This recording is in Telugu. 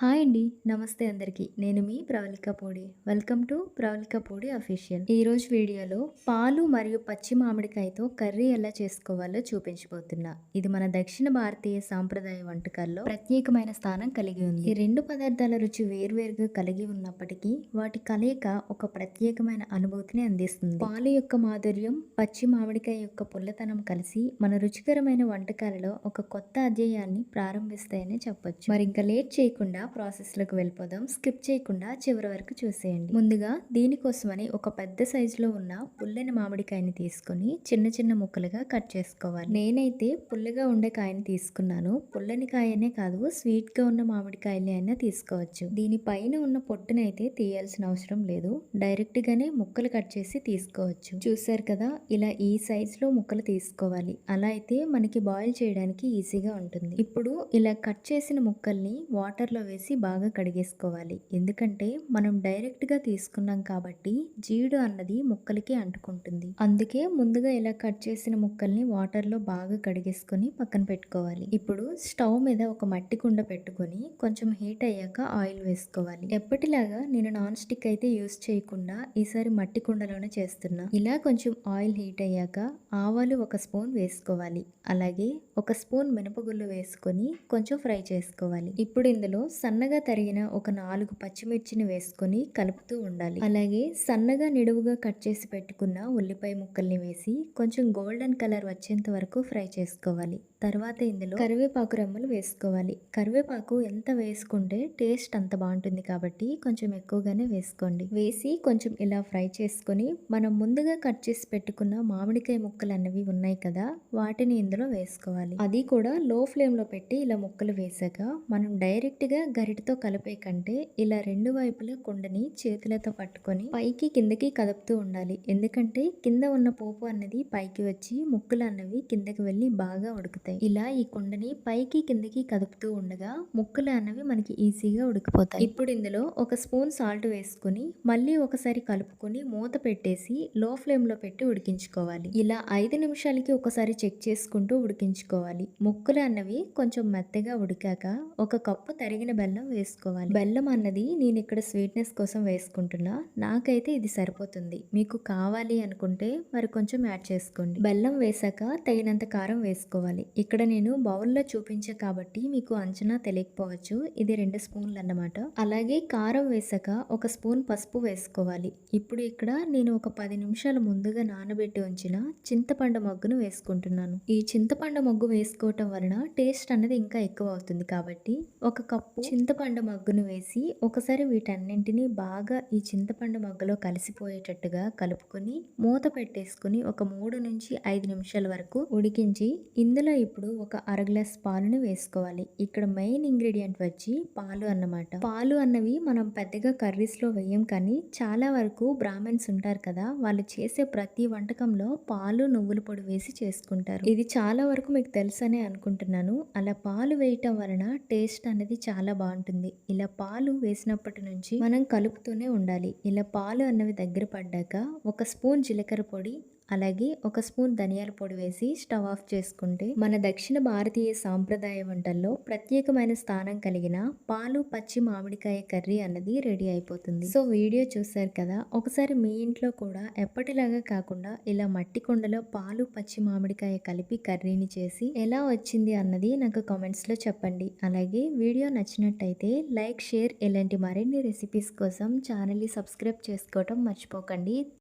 他 హాయ్ అండి. నమస్తే అందరికీ. నేను మీ ప్రవళిక పొడి. వెల్కమ్ టు ప్రవళిక పొడి అఫీషియల్. ఈరోజు వీడియోలో పాలు మరియు పచ్చి మామిడికాయతో కర్రీ ఎలా చేసుకోవాలో చూపించబోతున్నా. ఇది మన దక్షిణ భారతీయ సాంప్రదాయ వంటకాల్లో ప్రత్యేకమైన స్థానం కలిగి ఉంది. ఈ రెండు పదార్థాల రుచి వేర్వేరుగా కలిగి ఉన్నప్పటికీ వాటి కలయిక ఒక ప్రత్యేకమైన అనుభూతిని అందిస్తుంది. పాలు యొక్క మాధుర్యం పచ్చి మామిడికాయ యొక్క పుల్లతనం కలిసి మన రుచికరమైన వంటకాలలో ఒక కొత్త అధ్యాయాన్ని ప్రారంభిస్తాయని చెప్పొచ్చు. మరి ఇంకా లేట్ చేయకుండా ప్రాసెస్లోకి వెళ్ళిపోదాం. స్కిప్ చేయకుండా చివరి వరకు చూసేయండి. ముందుగా దీనికోసమని ఒక పెద్ద సైజులో ఉన్న పుల్లని మామిడికాయని తీసుకొని చిన్న చిన్న ముక్కలుగా కట్ చేసుకోవాలి. నేనైతే పుల్లగా ఉండే కాయని తీసుకున్నాను. పుల్లని కాయనే కాదు స్వీట్గా ఉన్న మామిడికాయని అయినా తీసుకోవచ్చు. దీనిపైన ఉన్న పొట్టునైతే తీయాల్సిన అవసరం లేదు. డైరెక్ట్గానే ముక్కలు కట్ చేసి తీసుకోవచ్చు. చూసారు కదా ఇలా ఈ సైజులో ముక్కలు తీసుకోవాలి. అలా అయితే మనకి బాయిల్ చేయడానికి ఈజీగా ఉంటుంది. ఇప్పుడు ఇలా కట్ చేసిన ముక్కల్ని వాటర్లో వేసి వేసి బాగా కడిగేసుకోవాలి. ఎందుకంటే మనం డైరెక్ట్గా తీసుకున్నాం కాబట్టి జీడు అన్నది ముక్కలకి అంటుకుంటుంది. అందుకే ముందుగా ఇలా కట్ చేసిన ముక్కల్ని వాటర్లో బాగా కడిగేసుకొని పక్కన పెట్టుకోవాలి. ఇప్పుడు స్టవ్ మీద ఒక మట్టి కుండ పెట్టుకొని కొంచెం హీట్ అయ్యాక ఆయిల్ వేసుకోవాలి. ఎప్పటిలాగా నేను నాన్ స్టిక్ అయితే యూస్ చేయకుండా ఈసారి మట్టి కుండలోనే చేస్తున్నా. ఇలా కొంచెం ఆయిల్ హీట్ అయ్యాక ఆవాలు ఒక స్పూన్ వేసుకోవాలి. అలాగే ఒక స్పూన్ మినపగుళ్ళు వేసుకొని కొంచెం ఫ్రై చేసుకోవాలి. ఇప్పుడు ఇందులో సన్నగా తరిగిన ఒక నాలుగు పచ్చిమిర్చిని వేసుకొని కలుపుతూ ఉండాలి. అలాగే సన్నగా నిడువుగా కట్ చేసి పెట్టుకున్న ఉల్లిపాయ ముక్కల్ని వేసి కొంచెం గోల్డెన్ కలర్ వచ్చేంత వరకు ఫ్రై చేసుకోవాలి. తర్వాత ఇందులో కరివేపాకు రెమ్మలు వేసుకోవాలి. కరివేపాకు ఎంత వేసుకుంటే టేస్ట్ అంత బాగుంటుంది కాబట్టి కొంచెం ఎక్కువగానే వేసుకోండి. వేసి కొంచెం ఇలా ఫ్రై చేసుకొని మనం ముందుగా కట్ చేసి పెట్టుకున్న మామిడికాయ ముక్కలు అన్నవి ఉన్నాయి కదా వాటిని ఇందులో వేసుకోవాలి. అది కూడా లో ఫ్లేమ్లో పెట్టి ఇలా ముక్కలు వేసాక మనం డైరెక్ట్గా గరిటతో కలిపే కంటే ఇలా రెండు వైపులా కుండని చేతులతో పట్టుకొని పైకి కిందకి కదుపుతూ ఉండాలి. ఎందుకంటే కింద ఉన్న పోపు అన్నది పైకి వచ్చి ముక్కలు అన్నవి కిందకి వెళ్ళి బాగా ఉడుకుతాయి. ఇలా ఈ కుండని పైకి కిందకి కదుపుతూ ఉండగా ముక్కలు అన్నవి మనకి ఈజీగా ఉడికిపోతాయి. ఇప్పుడు ఇందులో ఒక స్పూన్ సాల్ట్ వేసుకుని మళ్ళీ ఒకసారి కలుపుకొని మూత పెట్టేసి లో ఫ్లేమ్లో పెట్టి ఉడికించుకోవాలి. ఇలా ఐదు నిమిషాలకి ఒకసారి చెక్ చేసుకుంటూ ఉడికించుకోవాలి. ముక్కలు అన్నవి కొంచెం మెత్తగా ఉడికాక ఒక కప్పు తరిగిన బెల్లం వేసుకోవాలి. బెల్లం అన్నది నేను ఇక్కడ స్వీట్నెస్ కోసం వేసుకుంటున్నా. నాకైతే ఇది సరిపోతుంది. మీకు కావాలి అనుకుంటే మరి కొంచెం యాడ్ చేసుకోండి. బెల్లం వేసాక తగినంత కారం వేసుకోవాలి. ఇక్కడ నేను బౌల్లో చూపించా కాబట్టి మీకు అంచనా తెలియకపోవచ్చు. ఇది రెండు స్పూన్లు అన్నమాట. అలాగే కారం వేసాక ఒక స్పూన్ పసుపు వేసుకోవాలి. ఇప్పుడు ఇక్కడ నేను ఒక పది నిమిషాలు ముందుగా నానబెట్టి ఉంచిన చింతపండు మొగ్గును వేసుకుంటున్నాను. ఈ చింతపండు మొగ్గు వేసుకోవటం వలన టేస్ట్ అన్నది ఇంకా ఎక్కువ అవుతుంది కాబట్టి ఒక కప్పు చింతపండు మగ్గును వేసి ఒకసారి వీటన్నింటినీ బాగా ఈ చింతపండు మగ్గులో కలిసిపోయేటట్టుగా కలుపుకొని మూత పెట్టేసుకుని ఒక మూడు నుంచి ఐదు నిమిషాల వరకు ఉడికించి ఇందులో ఇప్పుడు ఒక అర గ్లాస్ పాలుని వేసుకోవాలి. ఇక్కడ మెయిన్ ఇంగ్రీడియంట్ వచ్చి పాలు అన్నమాట. పాలు అన్నవి మనం పెద్దగా కర్రీస్లో వేయం కానీ చాలా వరకు బ్రాహ్మణ్స్ ఉంటారు కదా వాళ్ళు చేసే ప్రతి వంటకంలో పాలు నువ్వుల పొడి వేసి చేసుకుంటారు. ఇది చాలా వరకు మీకు తెలుసనే అనుకుంటున్నాను. అలా పాలు వేయటం వలన టేస్ట్ అనేది చాలా బాగుంటుంది. ఇలా పాలు వేసినప్పటి నుంచి మనం కలుపుతూనే ఉండాలి. ఇలా పాలు అన్నవి దగ్గర పడ్డాక ఒక స్పూన్ జీలకర్ర పొడి అలాగే ఒక స్పూన్ ధనియాల పొడి వేసి స్టవ్ ఆఫ్ చేసుకుంటే మన దక్షిణ భారతీయ సాంప్రదాయ వంటల్లో ప్రత్యేకమైన స్థానం కలిగిన పాలు పచ్చి మామిడికాయ కర్రీ అన్నది రెడీ అయిపోతుంది. సో వీడియో చూసారు కదా? ఒకసారి మీ ఇంట్లో కూడా ఎప్పటిలాగా కాకుండా ఇలా మట్టి కుండలో పాలు పచ్చి మామిడికాయ కలిపి కర్రీని చేసి ఎలా వచ్చింది అన్నది నాకు కామెంట్స్లో చెప్పండి. అలాగే వీడియో నచ్చినట్టయితే లైక్ షేర్ ఇలాంటి మరిన్ని రెసిపీస్ కోసం ఛానల్ని సబ్స్క్రైబ్ చేసుకోవటం మర్చిపోకండి.